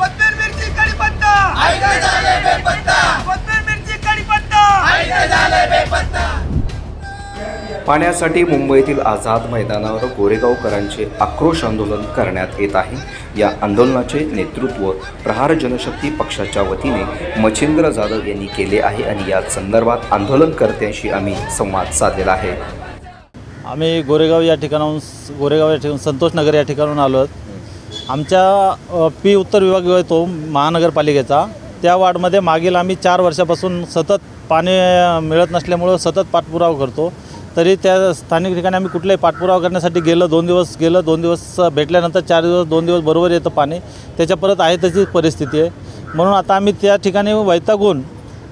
कोथिंबीर मिरची कढीपत्ता कोथिंबीर मिरची कढीपत्ता पाण्यासाठी मुंबईतील आझाद मैदानावर गोरेगावकरांचे आक्रोश आंदोलन करण्यात येत आहे. या आंदोलनाचे नेतृत्व प्रहार जनशक्ती पक्षाच्या वतीने मच्छिंद्र जाधव यांनी केले आहे आणि या संदर्भात आंदोलनकर्त्यांशी आम्ही संवाद साधलेला आहे. आम्ही गोरेगाव या ठिकाणाहून गोरेगाव या ठिकाण संतोषनगर या ठिकाणाहून आलो आहोत. आमच्या पी उत्तर विभाग येतो आहे तो महानगरपालिकेचा त्या वार्डमध्ये मागील आम्ही चार वर्षापासून सतत पाणी मिळत नसल्यामुळं सतत पाठपुरावा करतो. तरी त्या स्थानिक ठिकाणी आम्ही कुठलाही पाठपुरावा करण्यासाठी गेलं दोन दिवस गेलं दोन दिवस भेटल्यानंतर चार दिवस दोन दिवस बरोबर येतं पाणी. त्याच्या परत आहे तशी परिस्थिती आहे. म्हणून आता आम्ही त्या ठिकाणी वैतागून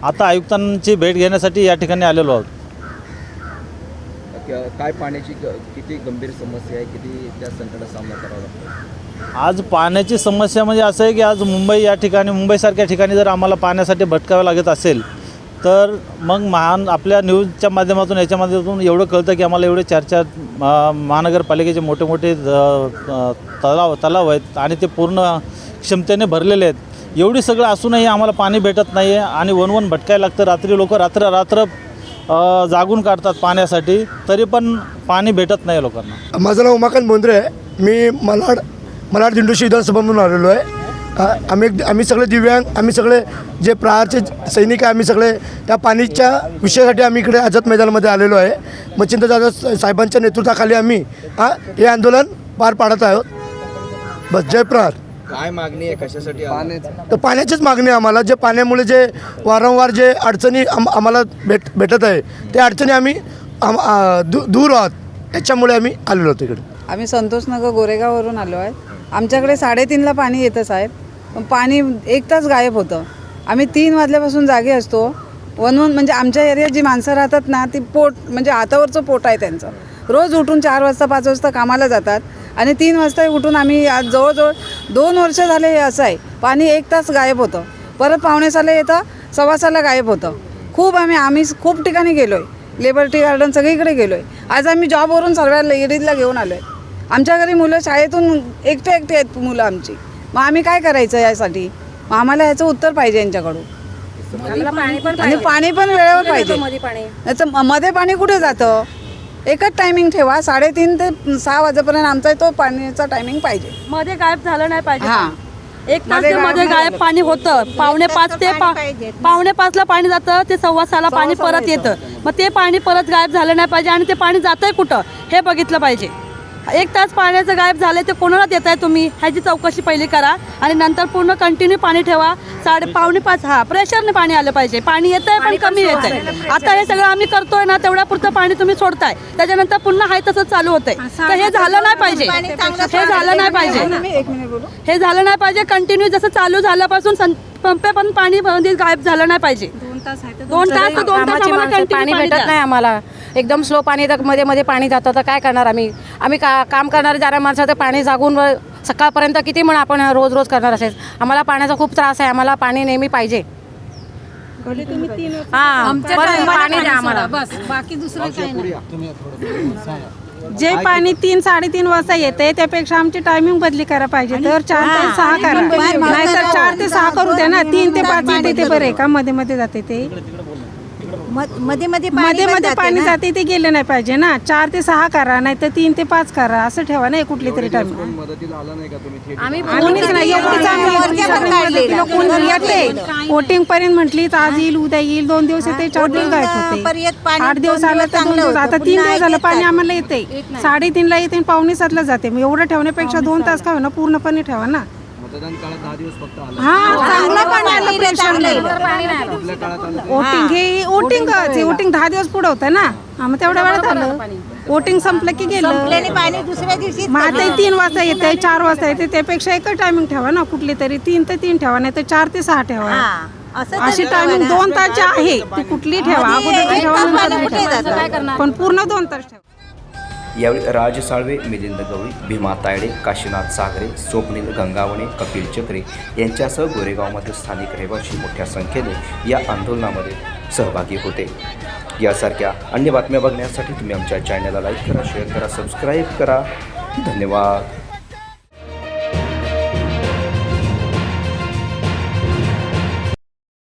आता आयुक्तांची भेट घेण्यासाठी या ठिकाणी आलेलो आहोत. काय पाण्याची किती गंभीर समस्या आहे किती त्या संकटाचा सामना करावा लागतो? आज पाण्याची समस्या म्हणजे असं आहे की आज मुंबई या ठिकाणी मुंबईसारख्या ठिकाणी जर आम्हाला पाण्यासाठी भटकावं लागत असेल तर मग महान आपल्या न्यूजच्या माध्यमातून याच्या माध्यमातून एवढं कळतं की आम्हाला एवढे चार चार महानगरपालिकेचे मोठे मोठे तलाव तलाव आहेत आणि ते पूर्ण क्षमतेने भरलेले आहेत. एवढी सगळं असूनही आम्हाला पाणी भेटत नाही आहे आणि वन वन भटकायला लागतं. रात्री लोक रात्र रात्र जागून काढतात पाण्यासाठी तरी पण पाणी भेटत नाही लोकांना. माझं नाव उमाकांत बोंद्रे आहे. मी मलाड मलाड दिंडोशी विधानसभा म्हणून आलेलो आहे. आम्ही आम्ही सगळे दिव्यांग आम्ही सगळे जे प्रहारचे सैनिक आहे आम्ही सगळे त्या पाणीच्या विषयासाठी आम्ही इकडे आझाद मैदानामध्ये आलेलो आहे. मच्छिंद्र जाधव साहेबांच्या नेतृत्वाखाली आम्ही हे आंदोलन पार पाडत आहोत. बस जय प्रहार. काय मागणी आहे? कशासाठी? तर पाण्याचीच मागणी आहे आम्हाला. जे पाण्यामुळे जे वारंवार जे अडचणी आम आम्हाला भेट भेटत आहे त्या अडचणी आम्ही आम आ, दू दूर आहोत. याच्यामुळे आम्ही आलेलो आहोत इकडे. आम्ही संतोषनगर गोरेगाववरून आलो आहे. आमच्याकडे साडेतीनला पाणी येतं साहेब. पण पाणी एक तास गायब होतं. आम्ही तीन वाजल्यापासून जागे असतो. वनवन म्हणजे आमच्या एरियात जी माणसं राहतात ना ती पोट म्हणजे हातावरचं पोट आहे त्यांचं. रोज उठून चार वाजता पाच वाजता कामाला जातात. आणि तीन वाजता उठून आम्ही आज जवळजवळ दोन वर्ष झाले हे असं आहे. पाणी एक तास गायब होतं. परत पावणेसाला येतं सव्वासाला गायब होतं. खूप आम्ही आम्ही खूप ठिकाणी गेलो आहे लिबर्टी गार्डन सगळीकडे गेलो आहे आज आम्ही जॉबवरून सर्व लेडीजला घेऊन आलो आहे आमच्या घरी मुलं शाळेतून एकटे एकटे आहेत मुलं आमची. मग आम्ही काय करायचं यासाठी? मग आम्हाला याचं उत्तर पाहिजे यांच्याकडून. आणि पाणी पण वेळेवर पाहिजे. याचं म- मध्ये पाणी कुठे जातं? एकच टायमिंग ठेवा. साडेतीन ते सहा वाजेपर्यंत आमचा तो पाण्याचा टायमिंग पाहिजे. मध्ये गायब झालं नाही पाहिजे हां. एक तासमध्ये ते गायबमध्ये नाही गायब झालं. पाणी होतं पावणे पाच ते पा- पावणे पाचला पाणी जातं ते सव्वा सहाला पाणी परत येतं. मग ते पाणी परत गायब झालं नाही पाहिजे आणि ते पाणी जातंय कुठं? हे बघितलं पाहिजे. एक तास पाण्याचं गायब झालंय ते कोणाला देताय तुम्ही? ह्याची चौकशी पहिली करा आणि नंतर पूर्ण कंटिन्यू पाणी ठेवा. साडे पावणे पाच हा प्रेशरने पाणी आलं पाहिजे. पाणी येतंय पण कमी येतंय. आता हे सगळं आम्ही करतोय ना तेवढ्या पुरतं पाणी तुम्ही सोडताय. त्याच्यानंतर पुन्हा हाय तसंच चालू होतंय. तर हे झालं नाही पाहिजे. हे झालं नाही पाहिजे. मी एक मिनिट बोलू. हे झालं नाही पाहिजे. कंटिन्यू जसं चालू झाल्यापासून पंपे पण पाणी गायब झालं नाही पाहिजे. दोन तास दोन तास continue पाणी भेटत. नाही आम्हाला. एकदम स्लो पाणी तर मध्ये मध्ये पाणी जातं तर काय करणार आम्ही? आम्ही का काम करणारे जाणाऱ्या माणसं तर पाणी जागून व सकाळपर्यंत किती म्हणून आपण रोज रोज करणार असेल? आम्हाला पाण्याचा खूप त्रास आहे आम्हाला पाणी नेहमी पाहिजे. हा पाणी द्या आम्हाला. जे पाणी तीन साडेतीन वाजता येते त्यापेक्षा आमची टायमिंग बदली करा पाहिजे. तर चार ते सहा करा. नाहीतर चार ते सहा करू द्या ना तीन ते पाच येते ते बरे का? मध्ये मध्ये जाते ते. मध्ये मध्ये मध्ये मध्ये पाणी जाते ते गेले नाही पाहिजे ना. चार ते सहा करा नाही तर तीन ते पाच करा. असं ठेवा ना कुठली तरी टाइम कोण मदतीला आला नाही का तुम्ही थेट? आम्ही कोणीच नाही एकटीच आम्ही एकटी सगळी मदतीला कोणी येते वोटिंग पर्यंत म्हटली तर आज येईल उद्या येईल दोन दिवस येते चार दिवस गायब पर्यंत होते पाणी आठ दिवस दोन आलं दिवस तर दोन चांगलं दिवस होतं. आता तीन पुन्हा दिवस झालं पाणी. आम्हाला येते साडेतीनला येते आणि पावणे सातला जाते. मग एवढं ठेवण्यापेक्षा दोन तास का ना पूर्णपणे ठेवा ना. मतदान काळात दहा दिवस फक्त आला. हा चांगलं पाणी आलं चांगलं वोटिंग हे. वोटिंग वोटिंग दहा दिवस पुढे होतं ना. हा, मग तेवढ्या वेळात आलं. वोटिंग संपलं की गेलं. पाणी दुसऱ्या दिवशी मग आता हे तीन वाजता येते चार वाजता येते. त्यापेक्षा एकच टायमिंग ठेवा ना कुठली तरी. तीन ते तीन ठेवा नाही तर चार ते सहा ठेवा. असं अशी टायमिंग दोन तासची आहे ती कुठली ठेवा. ठेवा पण पूर्ण दोन तास ठेवा. यावेळी राज साळवे मिलिंद गवळी भीमा तायडे काशीनाथ सागरे स्वप्नील गंगावणे कपिल चक्रे यांच्यासह गोरेगावमधील स्थानिक रहिवासी मोठ्या संख्येने या आंदोलनामध्ये सहभागी होते. यासारख्या अन्य बातम्या बघण्यासाठी तुम्ही आमच्या चॅनलला लाईक करा शेअर करा सबस्क्राईब करा. धन्यवाद.